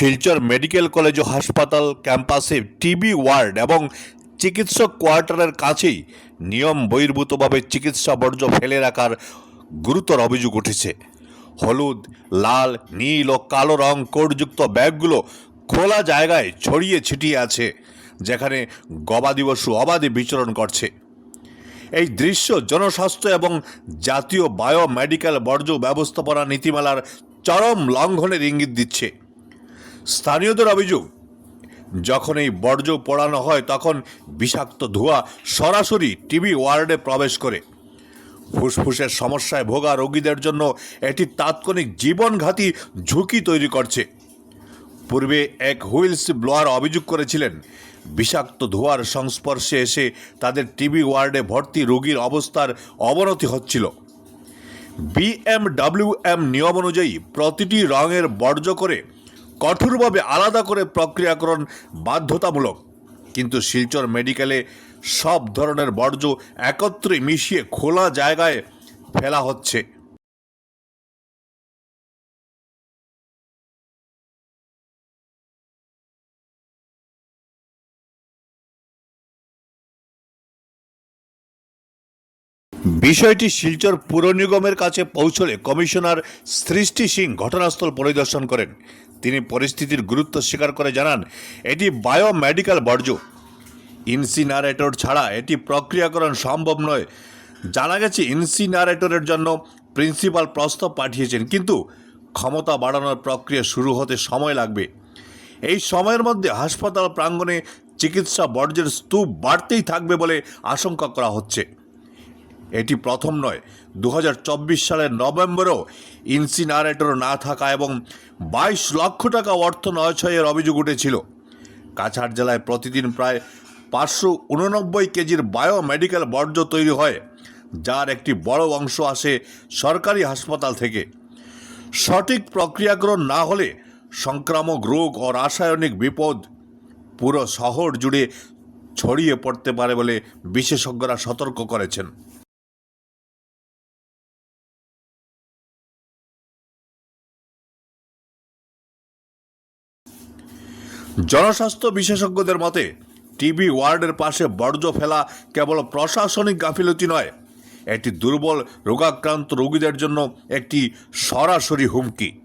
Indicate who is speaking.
Speaker 1: Silchar medical college ও হাসপাতাল ক্যাম্পাসে TB word এবং চিকিৎসক কোয়ার্টারের কাছেই নিয়ম বহির্ভূতভাবে চিকিৎসা বর্জ্য ফেলে রাখার গুরুতর অভিযোগ উঠেছে। হলুদ, লাল, নীল ও কালো রং কোডযুক্ত ব্যাগগুলো খোলা জায়গায় ছড়িয়ে ছিটিয়ে আছে, যেখানে গবাদি পশু অবাধে বিচরণ করছে। এই দৃশ্য জনস্বাস্থ্য এবং জাতীয় বায়োমেডিক্যাল বর্জ্য ব্যবস্থাপনা নীতিমালার চরম লঙ্ঘনের ইঙ্গিত দিচ্ছে। স্থানীয়দের অভিযোগ, যখন এই বর্জ্য পোড়ানো হয় তখন বিষাক্ত ধোঁয়া সরাসরি টিবি ওয়ার্ডে প্রবেশ করে। ফুসফুসের সমস্যায় ভোগা রোগীদের জন্য এটি তাৎক্ষণিক জীবনঘাতী ঝুঁকি তৈরি করছে। পূর্বে এক হুইলস ব্লোয়ার অভিযোগ করেছিলেন, বিষাক্ত ধোঁয়ার সংস্পর্শে এসে তাদের টিবি ওয়ার্ডে ভর্তি রোগীর অবস্থার অবনতি হচ্ছিল। বিএমডব্লিউএম নিয়ম অনুযায়ী প্রতিটি রঙের বর্জ্য করে কঠোরভাবে আলাদা করে প্রক্রিয়াকরণ বাধ্যতামূলক। কিন্তু শিলচর মেডিকেলে সব ধরনের বর্জ্য একত্রে মিশিয়ে খোলা জায়গায় ফেলা হচ্ছে। বিষয়টি শিলচর পুর নিগমের কাছে পৌঁছলে কমিশনার সৃষ্টি সিং ঘটনাস্থল পরিদর্শন করেন। তিনি পরিস্থিতির গুরুত্ব স্বীকার করে জানান, এটি বায়োমেডিক্যাল বর্জ্য। ইনসিনারেটর ছাড়া এটি প্রক্রিয়াকরণ সম্ভব নয়। জানা গেছে, ইনসিনারেটরের জন্য প্রিন্সিপাল প্রস্তাব পাঠিয়েছেন, কিন্তু ক্ষমতা বাড়ানোর প্রক্রিয়া শুরু হতে সময় লাগবে। এই সময়ের মধ্যে হাসপাতাল প্রাঙ্গণে চিকিৎসা বর্জ্যের স্তূপ বাড়তেই থাকবে বলে আশঙ্কা করা হচ্ছে। এটি প্রথম নয়। দু সালের নভেম্বরেও ইনসিনারেটর না থাকা এবং বাইশ লক্ষ টাকা অর্থ নয়ছয়ের অভিযোগ উঠেছিল। কাছাড় জেলায় প্রতিদিন প্রায় পাঁচশো উননব্বই কেজির বায়োমেডিক্যাল বর্জ্য তৈরি হয়, যার একটি বড় অংশ আসে সরকারি হাসপাতাল থেকে। সঠিক প্রক্রিয়াকরণ না হলে সংক্রামক রোগ ও রাসায়নিক বিপদ পুরো শহর জুড়ে ছড়িয়ে পড়তে পারে বলে বিশেষজ্ঞরা সতর্ক করেছেন। জনস্বাস্থ্য বিশেষজ্ঞদের মতে টিবি ওয়ার্ডের পাশে বর্জ্য ফেলা কেবল প্রশাসনিক গাফিলতি নয়, এটি দুর্বল, রোগাক্রান্ত রোগীদের জন্য একটি সরাসরি হুমকি।